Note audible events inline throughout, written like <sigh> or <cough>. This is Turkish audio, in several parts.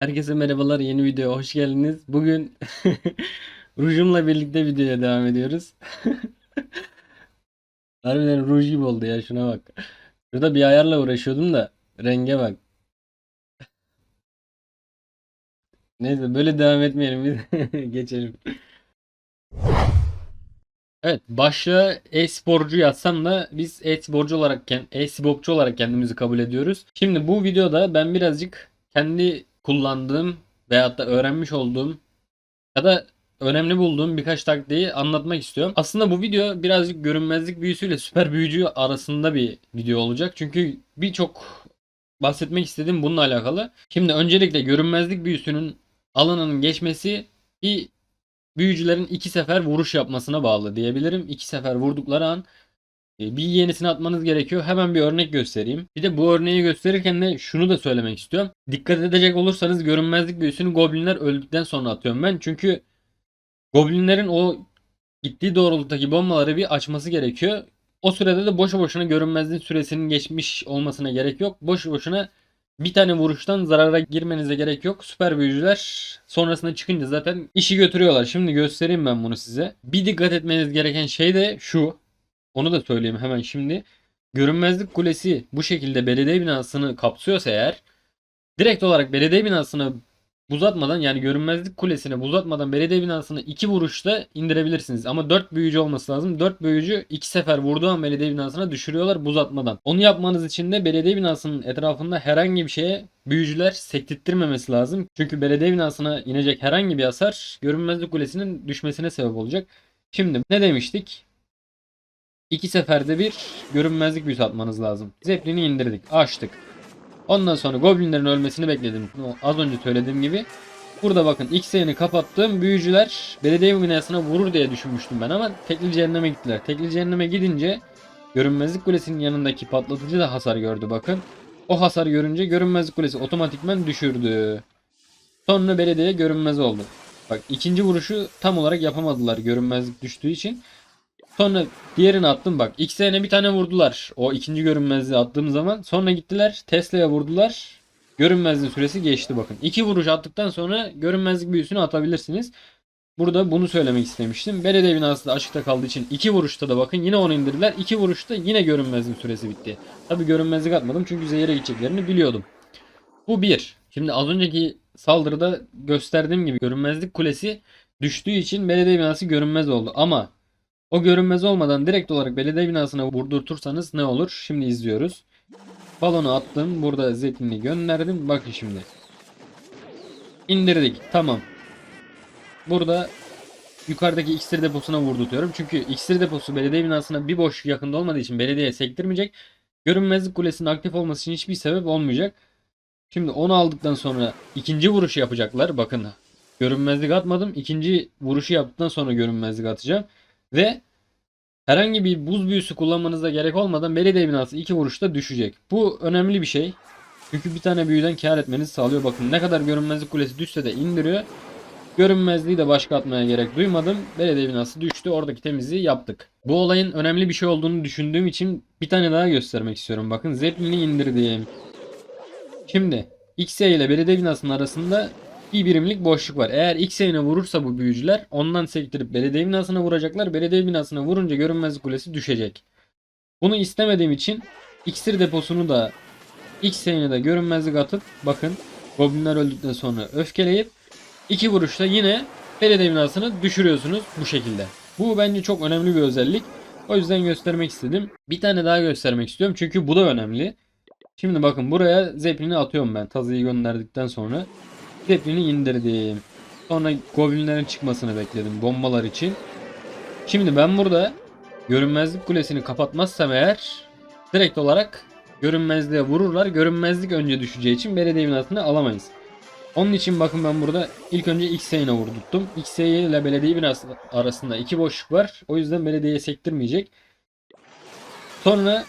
Herkese merhabalar yeni videoya hoş geldiniz. Bugün <laughs> rujumla birlikte videoya devam ediyoruz. <laughs> Harbiden ruj gibi oldu ya şuna bak. Şurada bir ayarla uğraşıyordum da renge bak. <laughs> Neyse böyle devam etmeyelim geçelim. Evet başlığa e-sporcu yazsam da biz e-sporcu olarak e-sporcu olarak kendimizi kabul ediyoruz. Şimdi bu videoda ben birazcık kendi kullandığım veyahut da öğrenmiş olduğum ya da önemli bulduğum birkaç taktiği anlatmak istiyorum. Aslında bu video birazcık görünmezlik büyüsüyle süper büyücü arasında bir video olacak. Çünkü birçok bahsetmek istediğim bununla alakalı. Şimdi öncelikle görünmezlik büyüsünün alanının geçmesi bir büyücülerin iki sefer vuruş yapmasına bağlı diyebilirim. İki sefer vurdukları an bir yenisini atmanız gerekiyor. Hemen bir örnek göstereyim. Bir de bu örneği gösterirken de şunu da söylemek istiyorum. Dikkat edecek olursanız görünmezlik büyüsünü goblinler öldükten sonra atıyorum ben. Çünkü goblinlerin o gittiği doğrultudaki bombaları bir açması gerekiyor. O sürede de boşu boşuna görünmezliğin süresinin geçmiş olmasına gerek yok. Boşu boşuna bir tane vuruştan zarara girmenize gerek yok. Süper büyücüler sonrasında çıkınca zaten işi götürüyorlar. Şimdi göstereyim ben bunu size. Bir dikkat etmeniz gereken şey de şu. Onu da söyleyeyim hemen şimdi. Görünmezlik kulesi bu şekilde belediye binasını kapsıyorsa eğer direkt olarak belediye binasını buzatmadan yani görünmezlik kulesine buzatmadan belediye binasını iki vuruşta indirebilirsiniz. Ama 4 büyücü olması lazım. 4 büyücü iki sefer vurduğu an belediye binasına düşürüyorlar buzatmadan. Onu yapmanız için de belediye binasının etrafında herhangi bir şeye büyücüler sektirttirmemesi lazım. Çünkü belediye binasına inecek herhangi bir hasar görünmezlik kulesinin düşmesine sebep olacak. Şimdi ne demiştik? İki seferde bir görünmezlik büyüsü atmanız lazım. Zeppelin'i indirdik. Açtık. Ondan sonra goblinlerin ölmesini bekledim. Az önce söylediğim gibi. Burada bakın X yayını kapattım. Büyücüler belediye binasına vurur diye düşünmüştüm ben ama tekli cehenneme gittiler. Tekli cehenneme gidince görünmezlik kulesinin yanındaki patlatıcı da hasar gördü bakın. O hasar görünce görünmezlik kulesi otomatikman düşürdü. Sonra belediye görünmez oldu. Bak ikinci vuruşu tam olarak yapamadılar görünmezlik düştüğü için. Sonra diğerini attım bak. XN'e bir tane vurdular. O ikinci görünmezliği attığım zaman. Sonra gittiler Tesla'ya vurdular. Görünmezliğin süresi geçti bakın. İki vuruş attıktan sonra görünmezlik büyüsünü atabilirsiniz. Burada bunu söylemek istemiştim. Belediye binası da açıkta kaldığı için iki vuruşta da bakın yine onu indirdiler. İki vuruşta yine görünmezliğin süresi bitti. Tabi görünmezlik atmadım çünkü zehire gideceklerini biliyordum. Bu bir. Şimdi az önceki saldırıda gösterdiğim gibi görünmezlik kulesi düştüğü için belediye binası görünmez oldu. Ama o görünmez olmadan direkt olarak belediye binasına vurdurtursanız ne olur? Şimdi izliyoruz. Balonu attım. Burada zeplini gönderdim. Bakın şimdi. İndirdik. Tamam. Burada yukarıdaki iksir deposuna vurdurtuyorum. Çünkü iksir deposu belediye binasına bir boş yakında olmadığı için belediyeye sektirmeyecek. Görünmezlik kulesinin aktif olması için hiçbir sebep olmayacak. Şimdi onu aldıktan sonra ikinci vuruşu yapacaklar. Bakın görünmezlik atmadım. İkinci vuruşu yaptıktan sonra görünmezlik atacağım. Ve herhangi bir buz büyüsü kullanmanıza gerek olmadan belediye binası iki vuruşta düşecek. Bu önemli bir şey. Çünkü bir tane büyüden kar etmenizi sağlıyor. Bakın ne kadar görünmezlik kulesi düşse de indiriyor. Görünmezliği de başka atmaya gerek duymadım. Belediye binası düştü. Oradaki temizliği yaptık. Bu olayın önemli bir şey olduğunu düşündüğüm için bir tane daha göstermek istiyorum. Bakın Zeppelin'i indirdim. Şimdi X ile belediye binasının arasında bir birimlik boşluk var. Eğer X yayına vurursa bu büyücüler ondan sektirip belediye binasına vuracaklar. Belediye binasına vurunca görünmezlik kulesi düşecek. Bunu istemediğim için iksir deposunu da X yayına da görünmezlik atıp bakın goblinler öldükten sonra öfkeleyip iki vuruşta yine belediye binasını düşürüyorsunuz bu şekilde. Bu bence çok önemli bir özellik. O yüzden göstermek istedim. Bir tane daha göstermek istiyorum çünkü bu da önemli. Şimdi bakın buraya Zeppelin'i atıyorum ben tazıyı gönderdikten sonra. Zeppelin'i indirdim. Sonra goblinlerin çıkmasını bekledim bombalar için. Şimdi ben burada görünmezlik kulesini kapatmazsam eğer direkt olarak görünmezliğe vururlar. Görünmezlik önce düşeceği için belediye binasını alamayız. Onun için bakın ben burada ilk önce X'e vurdurttum. X'e ile belediye binası arasında iki boşluk var. O yüzden belediyeye sektirmeyecek. Sonra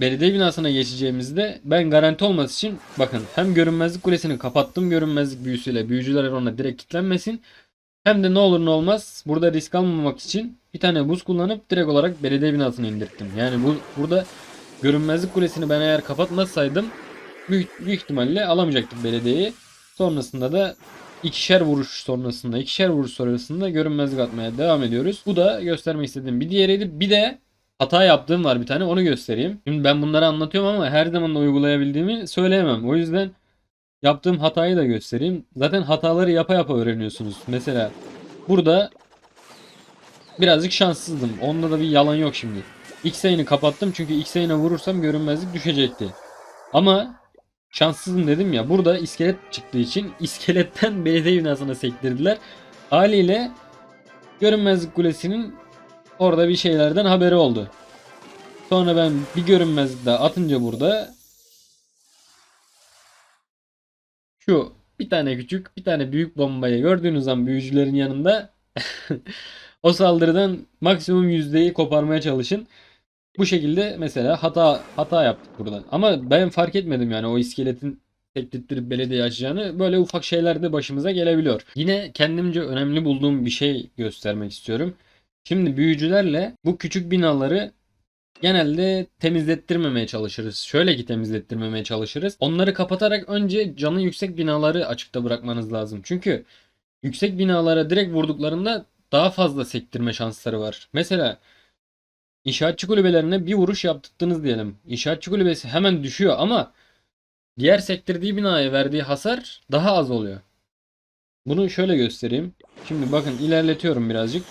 belediye binasına geçeceğimizde ben garanti olması için bakın hem görünmezlik kulesini kapattım görünmezlik büyüsüyle büyücüler ona direkt kilitlenmesin. Hem de ne olur ne olmaz burada risk almamak için bir tane buz kullanıp direkt olarak belediye binasını indirttim. Yani bu burada görünmezlik kulesini ben eğer kapatmasaydım büyük, büyük ihtimalle alamayacaktık belediyeyi. Sonrasında da ikişer vuruş sonrasında, ikişer vuruş sonrasında görünmezlik atmaya devam ediyoruz. Bu da göstermek istediğim bir diğeriydi. Bir de hata yaptığım var bir tane onu göstereyim. Şimdi ben bunları anlatıyorum ama her zaman da uygulayabildiğimi söyleyemem. O yüzden yaptığım hatayı da göstereyim. Zaten hataları yapa yapa öğreniyorsunuz. Mesela burada birazcık şanssızdım. Onda da bir yalan yok şimdi. X yayını kapattım çünkü X yayına vurursam görünmezlik düşecekti. Ama şanssızım dedim ya. Burada iskelet çıktığı için <laughs> iskeletten belediye binasına sektirdiler. Haliyle görünmezlik kulesinin orada bir şeylerden haberi oldu. Sonra ben bir görünmezlik daha atınca burada şu bir tane küçük bir tane büyük bombayı gördüğünüz zaman büyücülerin yanında <laughs> o saldırıdan maksimum yüzdeyi koparmaya çalışın. Bu şekilde mesela hata hata yaptık buradan. Ama ben fark etmedim yani o iskeletin teklittirip belediye açacağını. Böyle ufak şeyler de başımıza gelebiliyor. Yine kendimce önemli bulduğum bir şey göstermek istiyorum. Şimdi büyücülerle bu küçük binaları genelde temizlettirmemeye çalışırız. Şöyle ki temizlettirmemeye çalışırız. Onları kapatarak önce canı yüksek binaları açıkta bırakmanız lazım. Çünkü yüksek binalara direkt vurduklarında daha fazla sektirme şansları var. Mesela İnşaatçı kulübelerine bir vuruş yaptırdınız diyelim. İnşaatçı kulübesi hemen düşüyor ama diğer sektirdiği binaya verdiği hasar daha az oluyor. Bunu şöyle göstereyim. Şimdi bakın ilerletiyorum birazcık.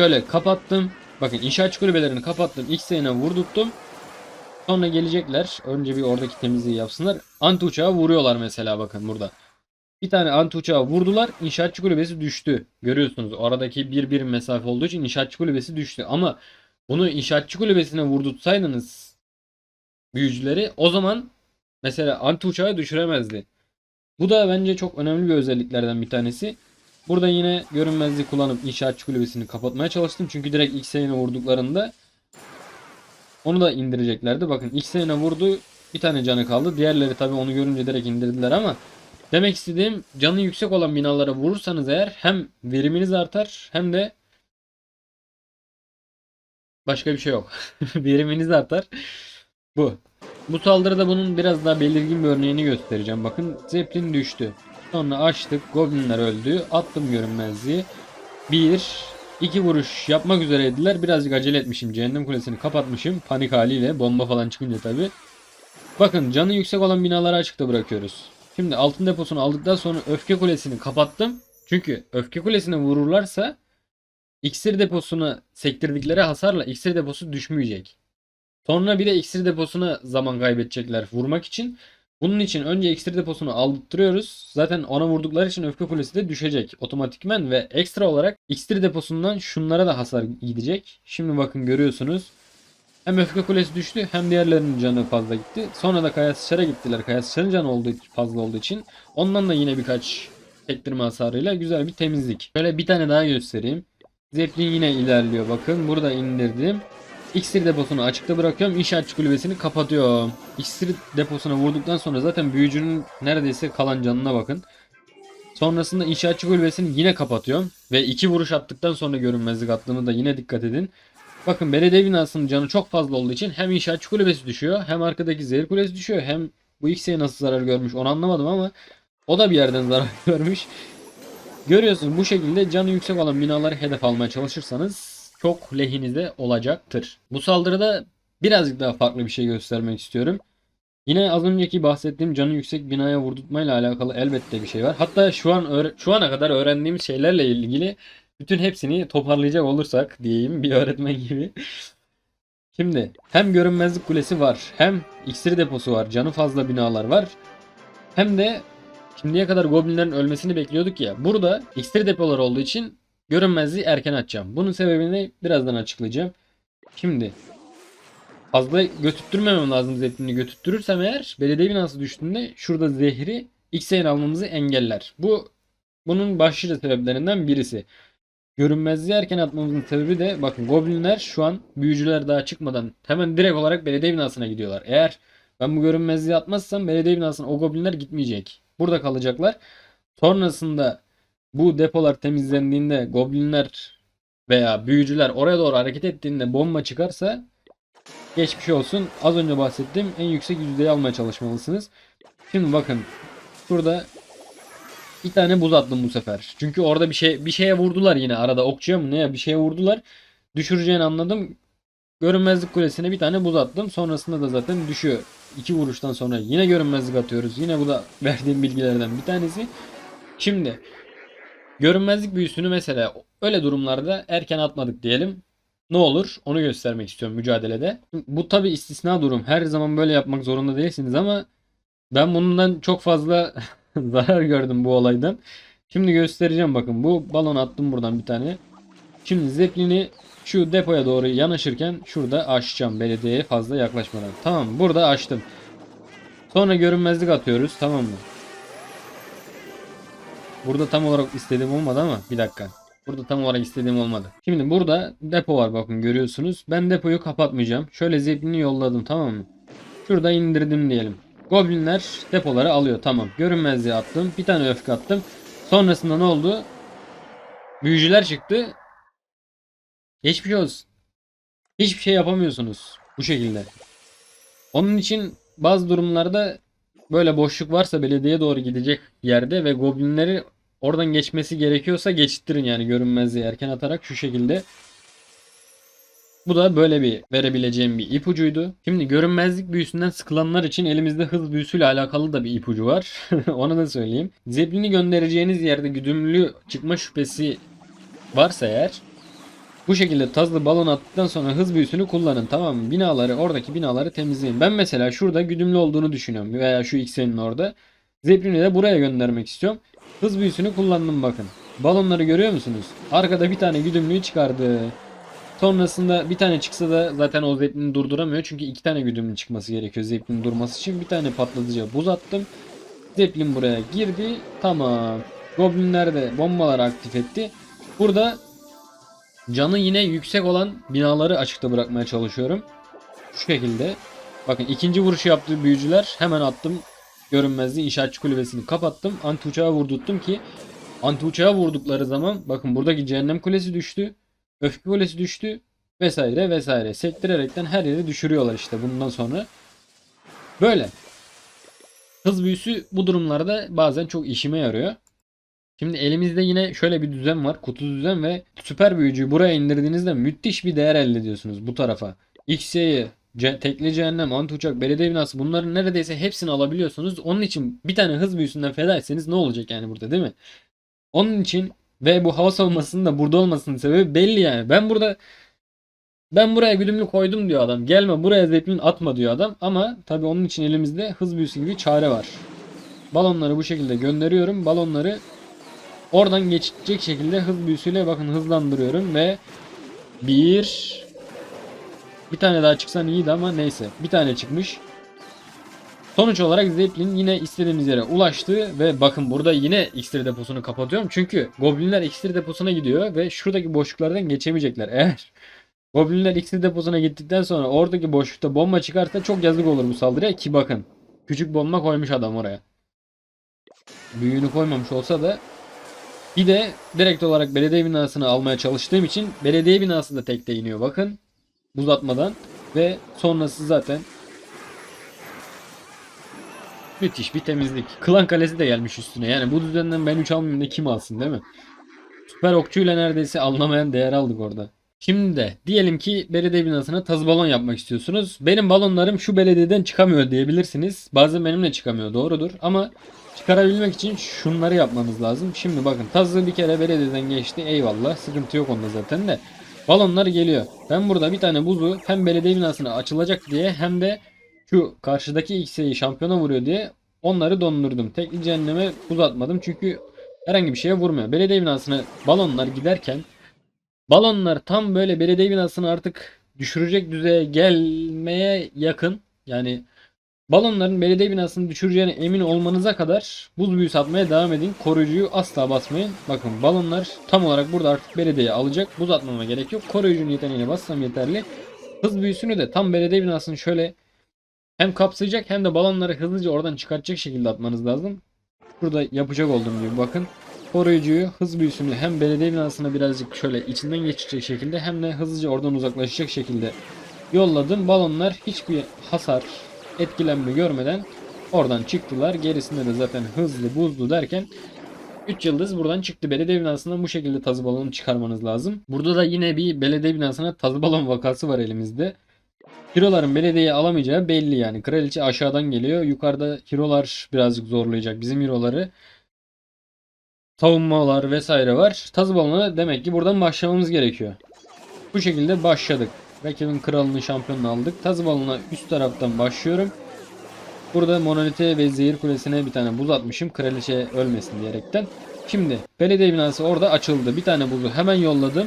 Şöyle kapattım. Bakın inşaatçı kulübelerini kapattım. X yayına vurdurttum. Sonra gelecekler. Önce bir oradaki temizliği yapsınlar. Anti uçağı vuruyorlar mesela bakın burada. Bir tane anti uçağı vurdular. İnşaatçı kulübesi düştü. Görüyorsunuz aradaki bir birim mesafe olduğu için inşaatçı kulübesi düştü. Ama bunu inşaatçı kulübesine vurdurtsaydınız büyücüleri o zaman mesela anti uçağı düşüremezdi. Bu da bence çok önemli bir özelliklerden bir tanesi. Burada yine görünmezliği kullanıp inşaatçı kulübesini kapatmaya çalıştım. Çünkü direkt X yayına vurduklarında onu da indireceklerdi. Bakın X yayına vurdu. Bir tane canı kaldı. Diğerleri tabi onu görünce direkt indirdiler ama Demek istediğim canı yüksek olan binalara vurursanız eğer hem veriminiz artar hem de başka bir şey yok. <laughs> veriminiz artar. Bu. Bu saldırıda bunun biraz daha belirgin bir örneğini göstereceğim. Bakın Zeppelin düştü. Sonra açtık. Goblinler öldü. Attım görünmezliği. Bir, iki vuruş yapmak üzereydiler. Birazcık acele etmişim. Cehennem kulesini kapatmışım. Panik haliyle. Bomba falan çıkınca tabi. Bakın canı yüksek olan binaları açıkta bırakıyoruz. Şimdi altın deposunu aldıktan sonra öfke kulesini kapattım. Çünkü öfke kulesine vururlarsa iksir deposuna sektirdikleri hasarla iksir deposu düşmeyecek. Sonra bir de iksir deposuna zaman kaybedecekler vurmak için. Bunun için önce iksir deposunu aldırtıyoruz. Zaten ona vurdukları için öfke kulesi de düşecek otomatikmen ve ekstra olarak iksir deposundan şunlara da hasar gidecek. Şimdi bakın görüyorsunuz. Hem öfke kulesi düştü hem diğerlerinin canı fazla gitti. Sonra da Kaya Sıçar'a gittiler. Kaya Sıçar'ın canı olduğu, fazla olduğu için. Ondan da yine birkaç sektirme hasarıyla güzel bir temizlik. Şöyle bir tane daha göstereyim. Zeppelin yine ilerliyor bakın. Burada indirdim. İksir deposunu açıkta bırakıyorum. İnşaatçı kulübesini kapatıyorum. İksir deposuna vurduktan sonra zaten büyücünün neredeyse kalan canına bakın. Sonrasında inşaatçı kulübesini yine kapatıyorum. Ve iki vuruş attıktan sonra görünmezlik attığını da yine dikkat edin. Bakın belediye binasının canı çok fazla olduğu için hem inşaatçı kulübesi düşüyor hem arkadaki zehir kulesi düşüyor hem bu X'e nasıl zarar görmüş onu anlamadım ama o da bir yerden zarar <laughs> görmüş. Görüyorsunuz bu şekilde canı yüksek olan binaları hedef almaya çalışırsanız çok lehinize olacaktır. Bu saldırıda birazcık daha farklı bir şey göstermek istiyorum. Yine az önceki bahsettiğim canı yüksek binaya vurdurtmayla alakalı elbette bir şey var. Hatta şu an şu ana kadar öğrendiğimiz şeylerle ilgili bütün hepsini toparlayacak olursak diyeyim bir öğretmen gibi. Şimdi hem görünmezlik kulesi var, hem iksir deposu var, canı fazla binalar var. Hem de şimdiye kadar goblinlerin ölmesini bekliyorduk ya. Burada iksir depoları olduğu için görünmezliği erken açacağım. Bunun sebebini birazdan açıklayacağım. Şimdi fazla götürtmemem lazım zeplini. Götürtürürsem eğer belediye binası düştüğünde şurada zehri X'e almamızı engeller. Bu bunun başlıca sebeplerinden birisi. Görünmezliği erken atmamızın sebebi de bakın goblinler şu an büyücüler daha çıkmadan hemen direkt olarak belediye binasına gidiyorlar. Eğer ben bu görünmezliği atmazsam belediye binasına o goblinler gitmeyecek. Burada kalacaklar. Sonrasında bu depolar temizlendiğinde goblinler veya büyücüler oraya doğru hareket ettiğinde bomba çıkarsa geçmiş olsun. Az önce bahsettiğim en yüksek yüzdeyi almaya çalışmalısınız. Şimdi bakın şurada bir tane buz attım bu sefer. Çünkü orada bir şey bir şeye vurdular yine arada okçuya mı ne ya bir şeye vurdular. Düşüreceğini anladım. Görünmezlik kulesine bir tane buz attım. Sonrasında da zaten düşüyor. İki vuruştan sonra yine görünmezlik atıyoruz. Yine bu da verdiğim bilgilerden bir tanesi. Şimdi görünmezlik büyüsünü mesela öyle durumlarda erken atmadık diyelim. Ne olur onu göstermek istiyorum mücadelede. Bu tabi istisna durum. Her zaman böyle yapmak zorunda değilsiniz ama ben bundan çok fazla <laughs> zarar gördüm bu olaydan. Şimdi göstereceğim bakın. Bu balon attım buradan bir tane. Şimdi zeplini şu depoya doğru yanaşırken şurada açacağım belediyeye fazla yaklaşmadan. Tamam burada açtım. Sonra görünmezlik atıyoruz tamam mı? Burada tam olarak istediğim olmadı ama bir dakika. Burada tam olarak istediğim olmadı. Şimdi burada depo var bakın görüyorsunuz. Ben depoyu kapatmayacağım. Şöyle zeplini yolladım tamam mı? Şurada indirdim diyelim. Goblinler depoları alıyor tamam. Görünmezliği attım. Bir tane öfke attım. Sonrasında ne oldu? Büyücüler çıktı. Geçmiş olsun. Hiçbir şey yapamıyorsunuz bu şekilde. Onun için bazı durumlarda böyle boşluk varsa belediye doğru gidecek yerde ve goblinleri oradan geçmesi gerekiyorsa geçittirin yani görünmezliği erken atarak şu şekilde. Bu da böyle bir verebileceğim bir ipucuydu. Şimdi görünmezlik büyüsünden sıkılanlar için elimizde hız büyüsüyle alakalı da bir ipucu var. <laughs> Onu da söyleyeyim. Zeplini göndereceğiniz yerde güdümlü çıkma şüphesi varsa eğer bu şekilde tazlı balon attıktan sonra hız büyüsünü kullanın tamam mı? Binaları oradaki binaları temizleyin. Ben mesela şurada güdümlü olduğunu düşünüyorum veya şu X'enin orada. Zeplini de buraya göndermek istiyorum. Hız büyüsünü kullandım bakın. Balonları görüyor musunuz? Arkada bir tane güdümlüyü çıkardı. Sonrasında bir tane çıksa da zaten o zeplini durduramıyor. Çünkü iki tane güdümlü çıkması gerekiyor zeplinin durması için. Bir tane patlatıcı buz attım. Zeplin buraya girdi. Tamam. Goblinler de bombaları aktif etti. Burada canı yine yüksek olan binaları açıkta bırakmaya çalışıyorum. Şu şekilde. Bakın ikinci vuruşu yaptığı büyücüler hemen attım. Görünmezliği inşaatçı kulübesini kapattım. Anti uçağa vurdurttum ki anti uçağa vurdukları zaman bakın buradaki cehennem kulesi düştü. Öfke kulesi düştü. Vesaire vesaire. Sektirerekten her yeri düşürüyorlar işte bundan sonra. Böyle. Hız büyüsü bu durumlarda bazen çok işime yarıyor. Şimdi elimizde yine şöyle bir düzen var. Kutu düzen ve süper büyücüyü buraya indirdiğinizde müthiş bir değer elde ediyorsunuz bu tarafa. X'yi, ce- tekli cehennem, anti uçak, belediye binası bunların neredeyse hepsini alabiliyorsunuz. Onun için bir tane hız büyüsünden feda etseniz ne olacak yani burada değil mi? Onun için ve bu hava savunmasının da burada olmasının sebebi belli yani. Ben burada ben buraya güdümlü koydum diyor adam. Gelme buraya zeplin atma diyor adam. Ama tabii onun için elimizde hız büyüsü gibi çare var. Balonları bu şekilde gönderiyorum. Balonları oradan geçecek şekilde hız büyüsüyle bakın hızlandırıyorum ve bir bir tane daha çıksan iyiydi ama neyse. Bir tane çıkmış. Sonuç olarak Zeppelin yine istediğimiz yere ulaştı ve bakın burada yine iksir deposunu kapatıyorum. Çünkü goblinler iksir deposuna gidiyor ve şuradaki boşluklardan geçemeyecekler. Eğer goblinler iksir deposuna gittikten sonra oradaki boşlukta bomba çıkarsa çok yazık olur bu saldırıya ki bakın. Küçük bomba koymuş adam oraya. Büyüğünü koymamış olsa da bir de direkt olarak belediye binasını almaya çalıştığım için belediye binası da tekte iniyor bakın. Buz atmadan ve sonrası zaten müthiş bir temizlik. Klan kalesi de gelmiş üstüne. Yani bu düzenden ben 3 almayayım da kim alsın değil mi? Süper okçuyla neredeyse alınamayan değer aldık orada. Şimdi de diyelim ki belediye binasına taz balon yapmak istiyorsunuz. Benim balonlarım şu belediyeden çıkamıyor diyebilirsiniz. Bazen benimle çıkamıyor doğrudur ama çıkarabilmek için şunları yapmanız lazım. Şimdi bakın tazı bir kere belediyeden geçti eyvallah sıkıntı yok onda zaten de. Balonlar geliyor. Ben burada bir tane buzu hem belediye binasına açılacak diye hem de şu karşıdaki X'yi şampiyona vuruyor diye onları dondurdum. Tekli cehenneme buz atmadım çünkü herhangi bir şeye vurmuyor. Belediye binasına balonlar giderken balonlar tam böyle belediye binasını artık düşürecek düzeye gelmeye yakın. Yani balonların belediye binasını düşüreceğine emin olmanıza kadar buz büyüsü atmaya devam edin. Koruyucuyu asla basmayın. Bakın balonlar tam olarak burada artık belediyeye alacak. Buz atmama gerek yok. Koruyucunun yeteneğine bassam yeterli. Hız büyüsünü de tam belediye binasını şöyle hem kapsayacak hem de balonları hızlıca oradan çıkartacak şekilde atmanız lazım. Burada yapacak olduğum gibi bakın. Koruyucuyu hız büyüsünü hem belediye binasına birazcık şöyle içinden geçecek şekilde hem de hızlıca oradan uzaklaşacak şekilde yolladım. Balonlar hiçbir hasar, etkilenme görmeden oradan çıktılar. Gerisinde de zaten hızlı buzlu derken 3 yıldız buradan çıktı. Belediye binasından bu şekilde tazı balonu çıkarmanız lazım. Burada da yine bir belediye binasına tazı balon vakası var elimizde. Hero'ların belediyeyi alamayacağı belli yani. Kraliçe aşağıdan geliyor. Yukarıda hero'lar birazcık zorlayacak bizim hero'ları. Savunmalar vesaire var. Tazı balonu demek ki buradan başlamamız gerekiyor. Bu şekilde başladık. Rakibin kralını şampiyonunu aldık. Tazı balonuna üst taraftan başlıyorum. Burada monolite ve zehir kulesine bir tane buz atmışım. Kraliçe ölmesin diyerekten. Şimdi belediye binası orada açıldı. Bir tane buzu hemen yolladım.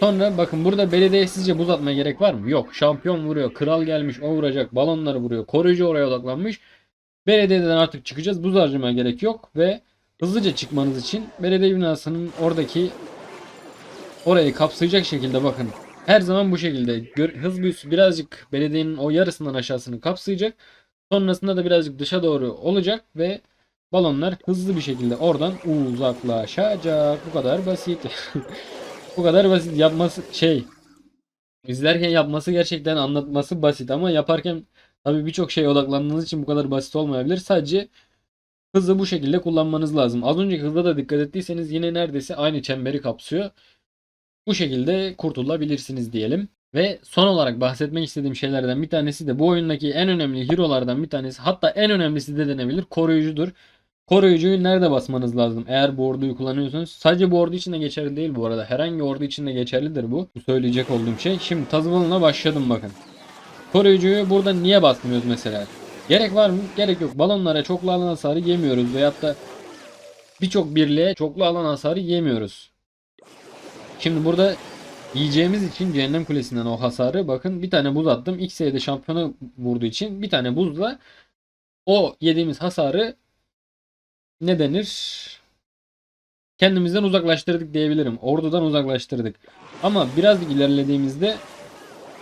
Sonra bakın burada belediye sizce buz atmaya gerek var mı? Yok. Şampiyon vuruyor. Kral gelmiş. O vuracak. Balonları vuruyor. Koruyucu oraya odaklanmış. Belediyeden artık çıkacağız. Buz harcamaya gerek yok. Ve hızlıca çıkmanız için belediye binasının oradaki orayı kapsayacak şekilde bakın. Her zaman bu şekilde. Hız büyüsü birazcık belediyenin o yarısından aşağısını kapsayacak. Sonrasında da birazcık dışa doğru olacak ve balonlar hızlı bir şekilde oradan uzaklaşacak. Bu kadar basit. <laughs> Bu kadar basit yapması şey izlerken yapması gerçekten anlatması basit ama yaparken tabii birçok şeye odaklandığınız için bu kadar basit olmayabilir. Sadece hızı bu şekilde kullanmanız lazım. Az önceki hızda da dikkat ettiyseniz yine neredeyse aynı çemberi kapsıyor. Bu şekilde kurtulabilirsiniz diyelim. Ve son olarak bahsetmek istediğim şeylerden bir tanesi de bu oyundaki en önemli hero'lardan bir tanesi hatta en önemlisi de denebilir koruyucudur. Koruyucuyu nerede basmanız lazım? Eğer bu orduyu kullanıyorsanız. Sadece bu ordu için de geçerli değil bu arada. Herhangi ordu için de geçerlidir bu. Bu söyleyecek olduğum şey. Şimdi tazıbalına başladım bakın. Koruyucuyu burada niye basmıyoruz mesela? Gerek var mı? Gerek yok. Balonlara çoklu alan hasarı yemiyoruz. Veyahut da birçok birliğe çoklu alan hasarı yemiyoruz. Şimdi burada yiyeceğimiz için cehennem kulesinden o hasarı bakın bir tane buz attım. X'e şampiyonu vurduğu için bir tane buzla o yediğimiz hasarı ne denir? Kendimizden uzaklaştırdık diyebilirim. Ordudan uzaklaştırdık. Ama biraz ilerlediğimizde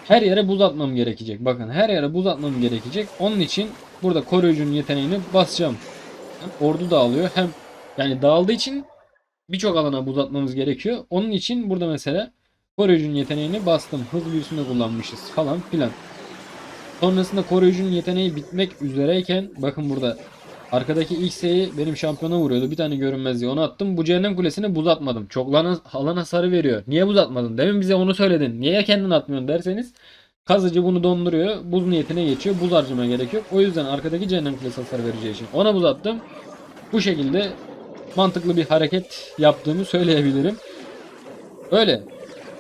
her yere buz atmam gerekecek. Bakın her yere buz atmam gerekecek. Onun için burada koruyucunun yeteneğini basacağım. Hem ordu dağılıyor hem yani dağıldığı için birçok alana buz atmamız gerekiyor. Onun için burada mesela koruyucunun yeteneğini bastım. Hız büyüsünü kullanmışız falan filan. Sonrasında koruyucunun yeteneği bitmek üzereyken bakın burada arkadaki X'e'yi benim şampiyona vuruyordu. Bir tane görünmezliği onu attım. Bu cehennem kulesine buz atmadım. Çok lan alan hasarı veriyor. Niye buz atmadın? Demin bize onu söyledin. Niye kendin atmıyorsun derseniz kazıcı bunu donduruyor. Buz niyetine geçiyor. Buz harcamaya gerek yok. O yüzden arkadaki cehennem kulesi hasar vereceği için ona buz attım. Bu şekilde mantıklı bir hareket yaptığımı söyleyebilirim. Öyle.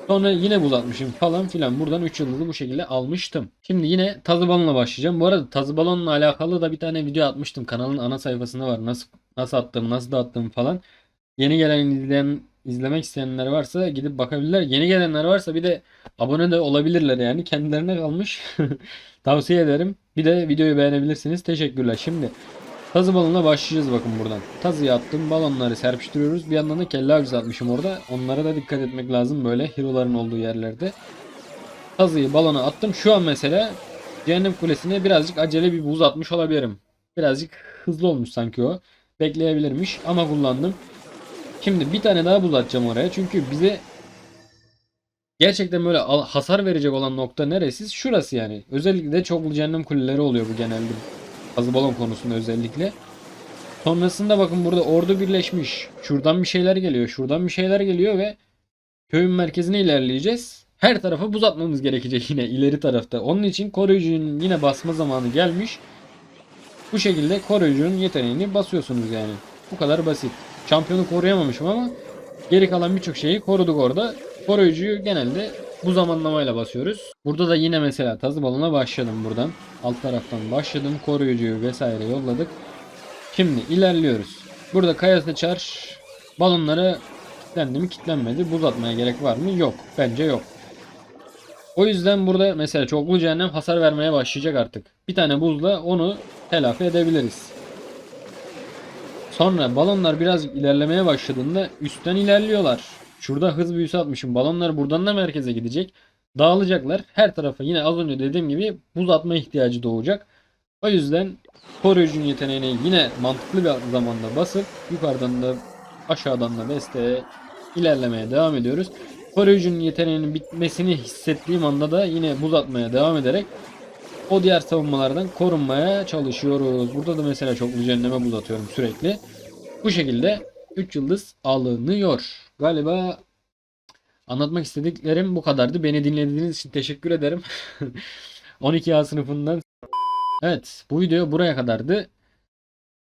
Sonra yine buz atmışım falan filan. Buradan 3 yıldızı bu şekilde almıştım. Şimdi yine tazı balonla başlayacağım. Bu arada tazı balonla alakalı da bir tane video atmıştım. Kanalın ana sayfasında var. Nasıl nasıl attım, nasıl dağıttım falan. Yeni gelen izleyen izlemek isteyenler varsa gidip bakabilirler. Yeni gelenler varsa bir de abone de olabilirler yani. Kendilerine kalmış. <laughs> Tavsiye ederim. Bir de videoyu beğenebilirsiniz. Teşekkürler. Şimdi Tazı balonuna başlayacağız bakın buradan. Tazıyı attım. Balonları serpiştiriyoruz. Bir yandan da kelle avcısı atmışım orada. Onlara da dikkat etmek lazım böyle hero'ların olduğu yerlerde. Tazıyı balona attım. Şu an mesela Cehennem Kulesi'ne birazcık acele bir buz atmış olabilirim. Birazcık hızlı olmuş sanki o. Bekleyebilirmiş ama kullandım. Şimdi bir tane daha buz atacağım oraya. Çünkü bize gerçekten böyle hasar verecek olan nokta neresi? Şurası yani. Özellikle çoklu cehennem kuleleri oluyor bu genelde. Azı balon konusunda özellikle. Sonrasında bakın burada ordu birleşmiş. Şuradan bir şeyler geliyor. Şuradan bir şeyler geliyor ve köyün merkezine ilerleyeceğiz. Her tarafa buz atmamız gerekecek yine ileri tarafta. Onun için koruyucunun yine basma zamanı gelmiş. Bu şekilde koruyucunun yeteneğini basıyorsunuz yani. Bu kadar basit. Şampiyonu koruyamamışım ama geri kalan birçok şeyi koruduk orada. Koruyucuyu genelde bu zamanlamayla basıyoruz. Burada da yine mesela tazı balona başladım buradan. Alt taraftan başladım. Koruyucuyu vesaire yolladık. Şimdi ilerliyoruz. Burada kaya seçer. Balonlara kilitlendi mi kilitlenmedi. Buz atmaya gerek var mı? Yok. Bence yok. O yüzden burada mesela çoklu cehennem hasar vermeye başlayacak artık. Bir tane buzla onu telafi edebiliriz. Sonra balonlar biraz ilerlemeye başladığında üstten ilerliyorlar. Şurada hız büyüsü atmışım. Balonlar buradan da merkeze gidecek. Dağılacaklar. Her tarafa yine az önce dediğim gibi buz atma ihtiyacı doğacak. O yüzden koruyucunun yeteneğini yine mantıklı bir zamanda basıp yukarıdan da aşağıdan da desteğe ilerlemeye devam ediyoruz. koruyucunun yeteneğinin bitmesini hissettiğim anda da yine buz atmaya devam ederek o diğer savunmalardan korunmaya çalışıyoruz. Burada da mesela çok düzenleme buz atıyorum sürekli. Bu şekilde 3 yıldız alınıyor. Galiba anlatmak istediklerim bu kadardı. Beni dinlediğiniz için teşekkür ederim. <laughs> 12A sınıfından. Evet bu video buraya kadardı.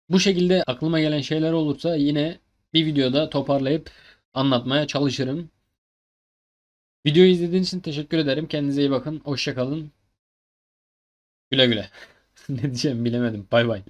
Bu şekilde aklıma gelen şeyler olursa yine bir videoda toparlayıp anlatmaya çalışırım. Videoyu izlediğiniz için teşekkür ederim. Kendinize iyi bakın. Hoşçakalın. Güle güle. <laughs> ne diyeceğimi bilemedim. Bay bay.